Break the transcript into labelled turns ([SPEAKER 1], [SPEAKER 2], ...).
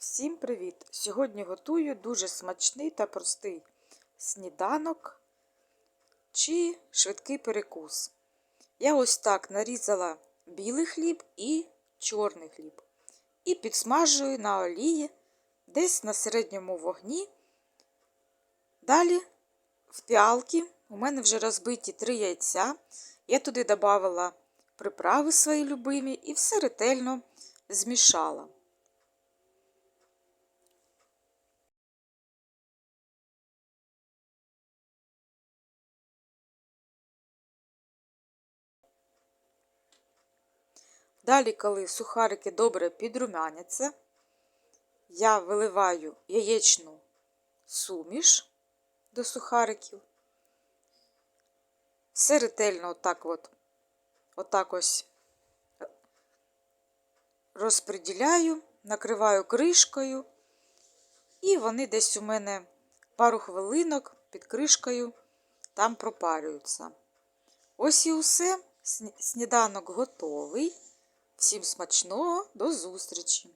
[SPEAKER 1] Всім привіт! Сьогодні готую дуже смачний та простий сніданок чи швидкий перекус. Я ось так нарізала білий хліб і чорний хліб. І підсмажую на олії десь на середньому вогні. Далі в піалки у мене вже розбиті три яйця. Я туди додавала приправи свої любимі і все ретельно змішала. Далі, коли сухарики добре підрумяняться, я виливаю яєчну суміш до сухариків. Все ретельно отак от, отак ось розподіляю, накриваю кришкою, і вони десь у мене пару хвилинок під кришкою там пропарюються. Ось і усе. Сніданок готовий. Всім смачного, до зустрічі!